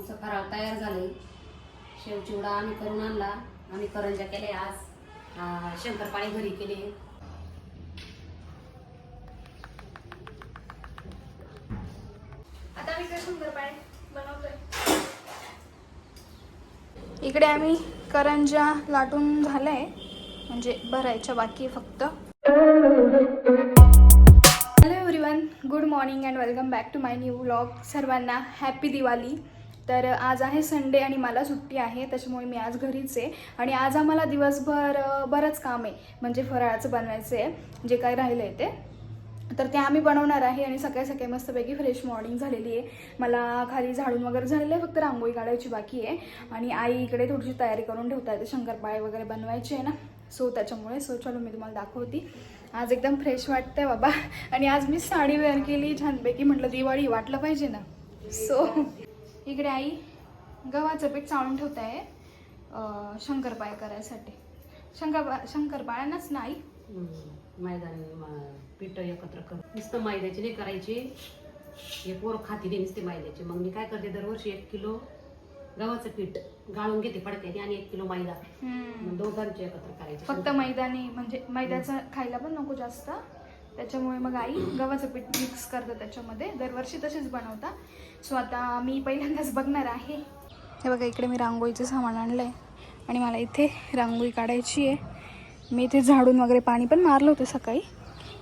आमचं फराळ तयार झालंय. शेव चिवडा आम्ही करून आणला. आम्ही करंजा केले आज. शंकरपाळे घरी केले. आता काय बनवतोय? इकडे आम्ही करंजा लाटून झालंय. म्हणजे भरायच्या बाकी फक्त. Hello everyone good morning and welcome back to my new vlog सर्वांना हॅपी दिवाळी. तर आज आहे संडे आणि मला सुट्टी आहे त्याच्यामुळे मी आज घरीच आहे. आणि आज आम्हाला दिवसभर बरंच काम आहे. म्हणजे फराळाचं बनवायचं आहे जे काय राहिलं आहे ते. तर ते आम्ही बनवणार आहे आणि सकाळी सकाळी मस्तपैकी फ्रेश मॉर्निंग झालेली आहे. मला खाली झाडून वगैरे झालेलं आहे फक्त रांगोळी काढायची बाकी आहे. आणि आई इकडे थोडीशी तयारी करून ठेवता येते शंकरपाळे वगैरे बनवायचे आहे ना. सो त्याच्यामुळे सो चलो मी तुम्हाला दाखवती. आज एकदम फ्रेश वाटतंय बाबा. आणि आज मी साडी वेअर केली छानपैकी. म्हटलं दिवाळी वाटलं पाहिजे ना. सो इकडे आई गव्हाचं पीठ चाळून ठेवत आहे शंकरपाळे करायसाठी. शंकरपा शंकरपाळ्यांनाच ना आई? मैदान पीठ एकत्र कर नुसतं मैद्याची नाही करायची. हे पोरं खाती नाही नुसते मैद्याचे. मग मी काय करते दरवर्षी एक किलो गव्हाचं पीठ गाळून घेते पडते आणि एक किलो मैदा. दोघांचे एकत्र करायचे. फक्त मैदानी म्हणजे मैद्याचं खायला पण नको जास्त? त्याच्यामुळे मग आई गव्हाचं पीठ मिक्स करतं त्याच्यामध्ये. दरवर्षी तसेच बनवता. सो आता मी पहिल्यांदाच बघणार आहे. हे बघा इकडे मी रांगोळीचं सामान आणलं आहे आणि मला इथे रांगोळी काढायची आहे. मी इथे झाडून वगैरे पाणी पण मारलं होतं सकाळी.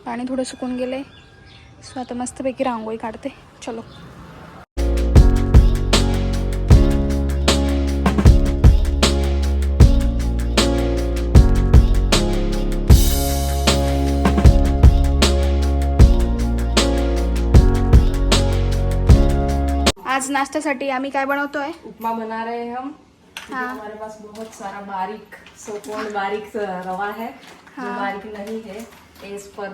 पाणी थोडं सुकून गेलं आहे सो आता मस्तपैकी रांगोळी काढते. चलो. आज नाश्त्यासाठी आम्ही काय बनवतोय? उपमा बना रहे हैं. हम हाँ। हमारे पास बहुत सारा बारीक सोकोन बारीक रवा है जो हाँ। बारीक नहीं है इस पर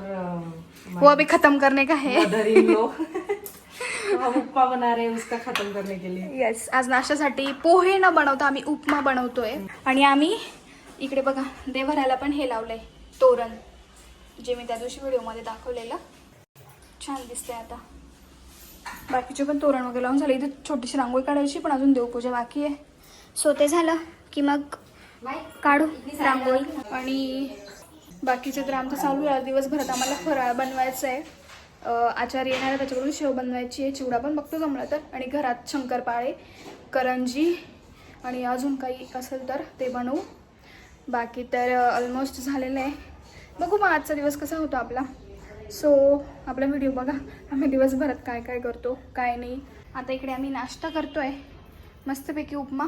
वो अभी खत्म करने का है। तो हम उपमा बना रहे हैं उसका खत्म करने के लिए। येस आज नाश्त्यासाठी पोहे न बनवता आम्ही उपमा बनवतोय. आणि आम्ही इकडे बघा देवराला पण हे लावलंय तोरण जे मी त्या दिवशी व्हिडिओमध्ये दाखवलेलं. छान दिसतंय आता. बाकीचे पण तोरण वगैरे लावून झाले. इथे छोटीशी रांगोळी काढायची पण अजून देवपूजा बाकी आहे. सो ते झालं की मग काढू रांगोळी. आणि बाकीचे तर आमचं चालू आहे. दिवसभरात आम्हाला फराळ बनवायचं आहे. अं, आचार्य येणार आहे त्याच्याकडून शेव बनवायची आहे. चिवडा पण बघतो जमलं तर. आणि घरात शंकरपाळे करंजी आणि अजून काही असेल तर ते बनवू. बाकी तर ऑलमोस्ट झालेलं आहे. बघू मग आजचा दिवस कसा होतो आपला. सो आपला व्हिडिओ बघा. आम्ही दिवसभरात काय काय करतो काय नाही. आता इकडे आम्ही नाश्ता करतो आहे मस्तपैकी उपमा.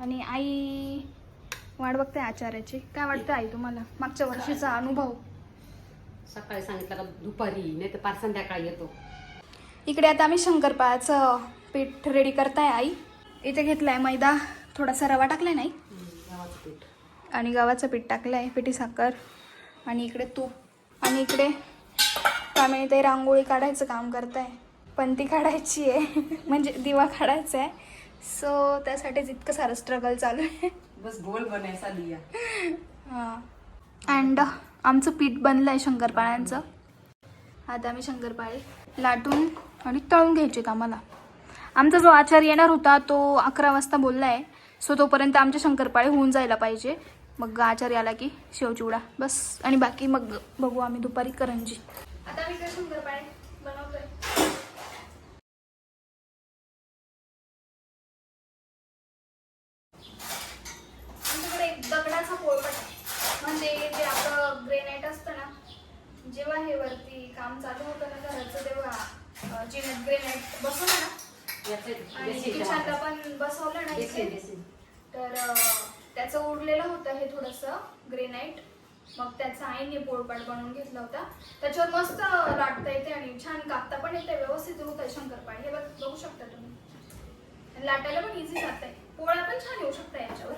आणि आई वाट बघते आचार्याची काय वाटतं आई तुम्हाला? मागच्या वर्षीचा अनुभव. सकाळी सांगितलं का दुपारी नाही तर पार संध्याकाळी येतो. इकडे आता आम्ही शंकरपाळ्याचं पीठ रेडी करताय आई. इथे घेतलाय मैदा. थोडासा रवा टाकलाय नाही गव्हाचं पीठ. आणि गव्हाचं पीठ टाकलं आहे पिठी साखर. आणि इकडे तूप. आणि इकडे कामिनी ते रांगोळी काढायचं काम करताय. पण ती काढायची आहे. म्हणजे दिवा काढायचा आहे. सो त्यासाठीच इतकं सारं स्ट्रगल चालू आहे. बस गोल बने ऐसा लिया. हां. अँड आमचं पीठ बनलं आहे शंकरपाळ्यांचं. आता आम्ही शंकरपाळे लाटून आणि तळून घ्यायचे आम्हाला आमचा जो आचार्य येणार होता तो अकरा वाजता बोलला आहे सो तोपर्यंत आमचे शंकरपाळे होऊन जायला पाहिजे. मग आचार्य आला की शेवचिवडा बस. आणि बाकी मग बघू आम्ही दुपारी करंजी. आता आम्ही काय शंकरपाळे बनवतोय. आमच्याकडे एक दगडाचा पोळपट म्हणजे जे आपलं ग्रेनाईट असतं ना जेव्हा हे वरती काम चालू होतं ना घराचं तेव्हा जे ग्रेनाईट बसवलं ना आणि किचनला. पण बसवलं ना इथे तर त्याचं उरलेलं होतं हे थोडंसं ग्रेनाईट मग त्याचा आईने पोळपाट बनवून घेतला होता. त्याच्यावर मस्त लाटता येते आणि छान कापता पण येते व्यवस्थित होत आहे शंकरपाळ. हे बघ बघू शकता तुम्ही. लाटायला पण इझी जात आहे पोळ्या पण छान येऊ शकता याच्यावर.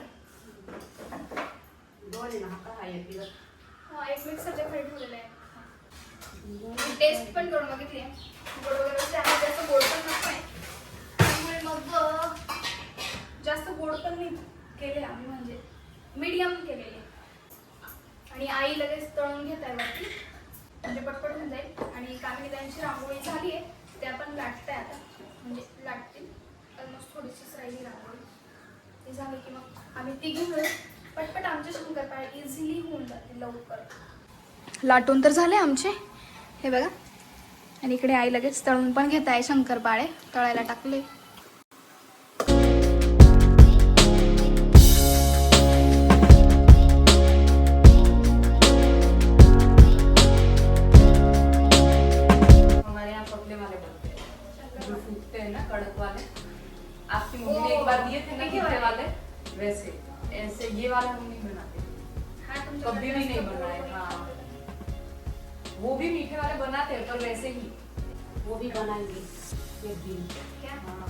हा? हा एक मिक्सरच्या खाली ठेवलेलं आहे. टेस्ट पण करून बघितली गोड वगैरे जास्त गोड पण नको आहे त्यामुळे मग जास्त गोड पण नाही केले आम्ही म्हणजे मीडियम केलेले आणि आई लगेच तळून घेत आहे वरती. म्हणजे पटपट होऊन जाईल. आणि कामिनी त्यांची रांगोळी झाली आहे त्या पण लाटत आहे आता. म्हणजे लाटतील. ऑलमोस्ट थोडीशीच राहिली रांगोळी. ते झाली की मग आम्ही ती घेऊन पटपट आमचे शंकरपाळे इझिली होऊन जातील लवकर. लाटून तर झाले आमचे. हे बघा. आणि इकडे आई लगेच तळून पण घेत आहे शंकरपाळे तळायला टाकले. वो भी मीठे वाले बनाते हैं पर वैसे ही। वो भी बनाएंगे। एक दिन क्या? हाँ।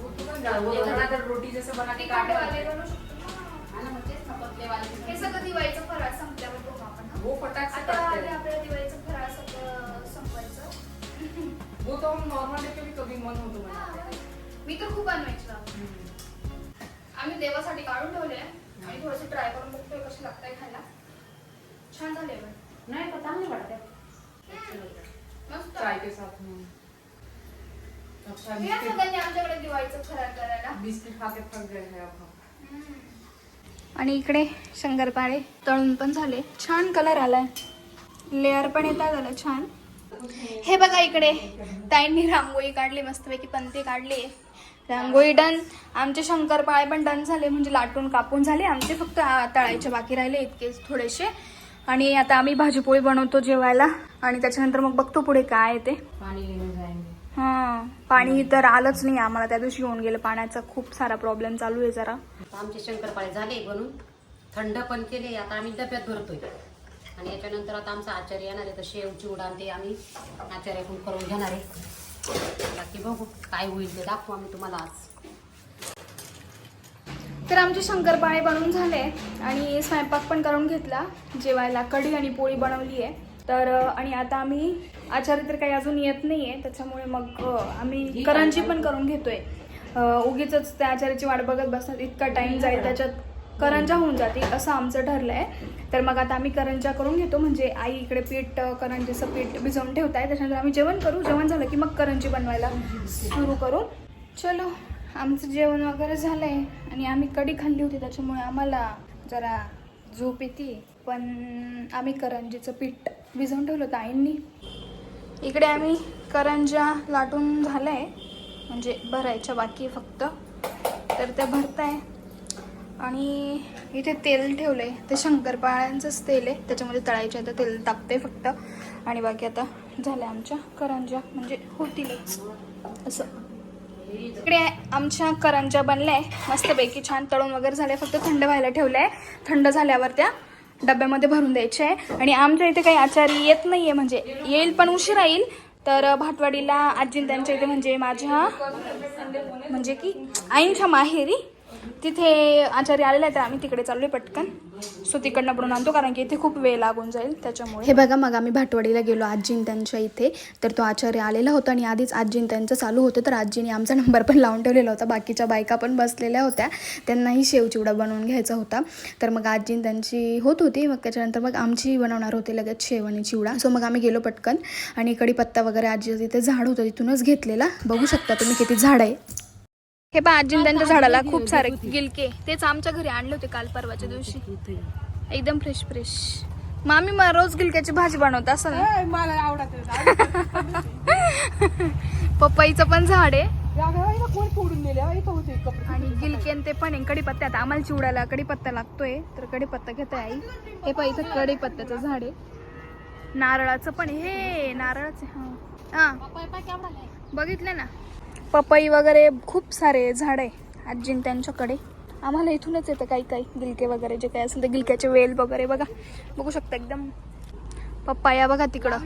वो तो रोटी जैसे बना के काटे। वाले बनवू शकतो ना. हा ना मग तेच ना पतले वाले हे सगळं दिवाळीचं फराळ संपल्यावर बघू आपण हा. वो फटाक से आता करते हैं। आपल्याला दिवाळीचं फराळ सगळं संपवायचं. वो तो हम नॉर्मल डे पे भी कभी मन हो तो बनाते मी तर खूप बनवायची. हम्म। आम्ही देवासाठी काढून ठेवले आणि थोडंसं ट्राय करून बघतोय कशी लागताय खायला. छान झाले पण नाही पण चांगले वाटते चाय के साथ में अच्छा या बिस्किट सगळ्यांनी आमच्याकडे दिवाळीचं फराळ करायला. बिस्किट खा के थक गए हैं अब हम आणि इकडे शंकरपाळे तळून पण झाले. छान कलर आलाय. लेअर पण येतात झालं छान. हे बघा इकडे. ताईंनी रांगोळी काढली मस्तपैकी पंती काढली. रांगोळी डन आमचे शंकरपाळे पण डन झाले म्हणजे लाटून कापून झाले. आमचे फक्त तळायचे बाकी राहिले इतकेच थोडेसे. आणि आता आम्ही भाजीपोळी बनवतो जेवायला. आणि त्याच्यानंतर मग बघतो पुढे काय आहे ते. हां पाणी तर आलंच नाही. आम्हाला त्या दिवशी येऊन गेलं. पाण्याचा खूप सारा प्रॉब्लेम चालू आहे जरा. आता आमचे शंकरपाळे झाले बनून. थंड पण केले. आता आम्ही डब्यात भरतोय. आणि याच्यानंतर आता आमचा आचार्य येणार आहे. तर शेव चिवडा आणि ते आम्ही आचार्याकडून करून घेणार आहे. बाकी बघू काय होईल ते दाखवू आम्ही तुम्हाला आज. तर आमचे शंकरपाळे बनवून झाले आणि स्वयंपाक पण करून घेतला. जेवायला कढी आणि पोळी बनवली आहे. तर आणि आता आम्ही आचार्य तर काही अजून येत नाही आहे त्याच्यामुळे मग आम्ही करंजी पण करून घेतोय. उगीच त्या आचार्याची वाट बघत बसतात इतका टाइम जाईल त्याच्यात करंजा होऊन जातील असं आमचं ठरलं आहे तर मग आता आम्ही करंजा करून घेतो. म्हणजे आई इकडे पीठ करंजीचं पीठ भिजवून ठेवत आहे त्याच्यानंतर आम्ही जेवण करू. जेवण झालं की मग करंजी बनवायला सुरू करू. चलो. आमचं जेवण वगैरे झालं आहे आणि आम्ही कढी खाल्ली होती त्याच्यामुळे आम्हाला जरा झोप येते. पण आम्ही करंजीचं पीठ भिजवून ठेवलं होतं आईंनी. इकडे आम्ही करंजा लाटून झालं आहे म्हणजे भरायच्या बाकी फक्त. तर त्या भरत आहे आणि इथे तेल ठेवलं आहे ते शंकरपाळ्यांचंच तेल आहे. त्याच्यामध्ये तळायचे आहे तर तेल टाकते फक्त. आणि बाकी आता झालं आमच्या करंजा म्हणजे होतीलच. असं. इकडे आमच्या करंजा बनल्या. आहे मस्तपैकी छान तळून वगैरे झाल्या. फक्त थंड व्हायला ठेवलं आहे थंड झाल्यावर त्या डब्यामध्ये भरून द्यायचे. आहे आणि आमच्या इथे काही आचारी येत नाही आहे म्हणजे येईल पण उशिरा येईल. तर भाटवाडीला आजी त्यांच्या इथे म्हणजे माझ्या म्हणजे की आईंच्या माहेरी तिथे आचारी आलेला आहे तर आम्ही तिकडे चाललोय पटकन. सो तिकडनं बनवून आणतो कारण की इथे खूप वेळ लागून जाईल त्याच्यामुळे. हे बघा मग आम्ही भाटवाडीला गेलो आजीन त्यांच्या इथे. तर तो आचार्य आलेला होता आणि आधीच आजीन त्यांचं चालू होतं. तर आजीने आमचा नंबर पण लावून ठेवलेला होता. बाकीच्या बायका पण बसलेल्या होत्या. त्यांनाही शेवचिवडा बनवून घ्यायचा होता. तर मग आजीन त्यांची होत होती. मग त्याच्यानंतर मग आमची बनवणार होते लगेच शेव आणि चिवडा. सो मग आम्ही गेलो पटकन. आणि कढीपत्ता वगैरे आजी तिथे झाड होतं तिथूनच घेतलेला. बघू शकता तुम्ही किती झाड आहे. हे बा आजीन त्यांच्या झाडाला खूप सारे गिलके. तेच आमच्या घरी आणले होते काल परवाच्या दिवशी. एकदम फ्रेश फ्रेश मामी मग रोज गिलक्याची भाजी बनवत मला आवडत पपईचं पण झाड आहे. आणि गिलकेन ते पण कडीपत्त्यात आम्हाला चिवडाला कडीपत्ता लागतोय. तर कडीपत्ता घेते आई. हे पण इथं कडीपत्त्याचं झाड आहे. नारळाचं पण हे नारळाचं हा. हा. बघितलं ना. पपई वगैरे खूप सारे झाड आहे आजीन त्यांच्याकडे. आम्हाला इथूनच येतं काही काही गिलके वगैरे जे काही असेल ते गिलक्याचे वेल वगैरे बघा. बघू शकता एकदम पप्पाया बघा तिकडं.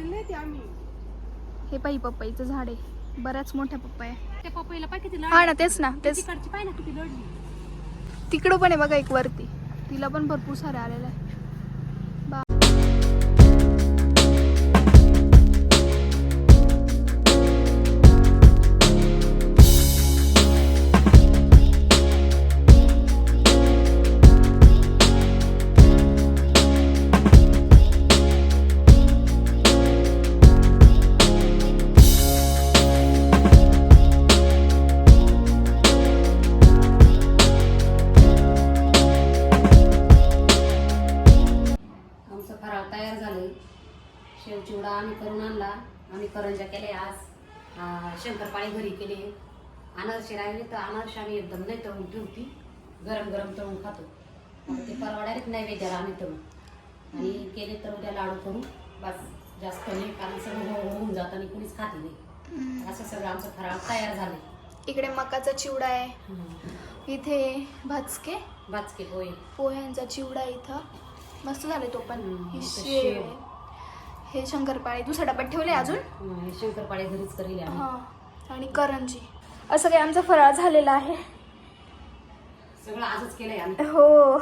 हे पाही पपईचं झाड आहे. बऱ्याच मोठ्या पप्पाया त्या पपईला पाय किती हा ना तेच ना तेच. तिकडं पण आहे बघा एक वरती. तिला पण भरपूर सारे आलेलं आहे चिवडा आम्ही करून आणला. आम्ही करंजा केले आज. शंकरपाळी घरी केले. अनारसे राहिले तर अनारसे आम्ही एकदम नाही तळून ठेवती. गरम गरम तळून खातो. ते परवा डायरेक्ट नैवेद्याला आम्ही तळू. आणि केले तर उद्या लाडू करू. बस जास्त नाही कारण सगळं होऊन जातं आणि कुणीच खाते नाही. असं सगळं आमचं फराळ तयार झालं इकडे मकाचा चिवडा आहे. इथे भाजके. बाचके पोहे पोह्यांचा चिवडा इथं. मस्त झाले तो पण. हम्म, ही इथं शेव शेव. आहे. हे शंकरपाळे. दुसऱ्या डब्यात ठेवले अजून? हं, हे शंकरपाळे घरीच करेल आम्ही. हा आणि करंजी. असं काही आमचा फराळ झालेला आहे. सगळं आजच केलंय आम्ही. हो.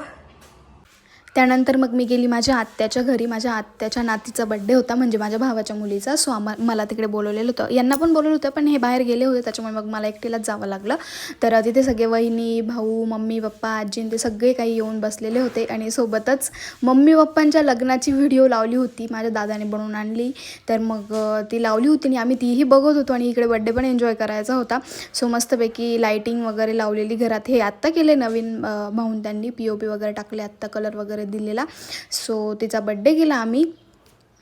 त्यानंतर मग मी गेली माझ्या आत्याच्या घरी. माझ्या आत्याच्या नातीचा बड्डे होता म्हणजे माझ्या भावाच्या मुलीचा. सो आम्हा मला तिकडे बोलवलेलं होतं. यांना पण बोलवलं होतं पण हे बाहेर गेले होते त्याच्यामुळे मग मला एकटीलाच जावं लागलं. तर तिथे सगळे वहिनी भाऊ मम्मी पप्पा आजी ते सगळे काही येऊन बसलेले होते. आणि सोबतच मम्मी पप्पांच्या लग्नाची व्हिडिओ लावली होती माझ्या दादाने बनवून आणली. तर मग ती लावली होती आणि आम्ही तीही बघत होतो आणि इकडे बड्डे पण एन्जॉय करायचा होता. सो मस्तपैकी लाईटिंग वगैरे लावलेली घरात. हे आत्ता केले नवीन भाऊन त्यांनी. पी ओ पी वगैरे टाकले आत्ता कलर वगैरे दिलेला. सो तिचा बड्डे गेला आम्ही.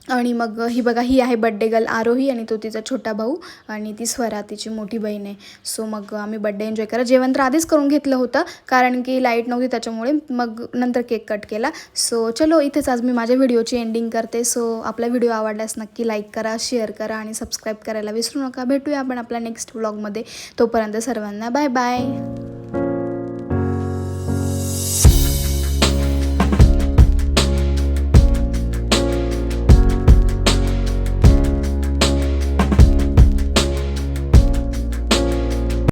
आणि मग ही बघा ही आहे बड्डे गर्ल आरोही आणि तो तिचा छोटा भाऊ आणि ती स्वरा तिची मोठी बहीण आहे. सो मग आम्ही बड्डे एन्जॉय करा. जेवण तर आधीच करून घेतलं होतं कारण की लाइट नव्हती त्याच्यामुळे मग नंतर केक कट केला. सो चलो इथेच आज मी माझ्या व्हिडिओची एंडिंग करते. सो आपला व्हिडिओ आवडल्यास नक्की लाईक करा शेअर करा आणि सबस्क्राईब करायला विसरू नका. भेटूया आपण आपल्या नेक्स्ट व्लॉगमध्ये तोपर्यंत सर्वांना बाय बाय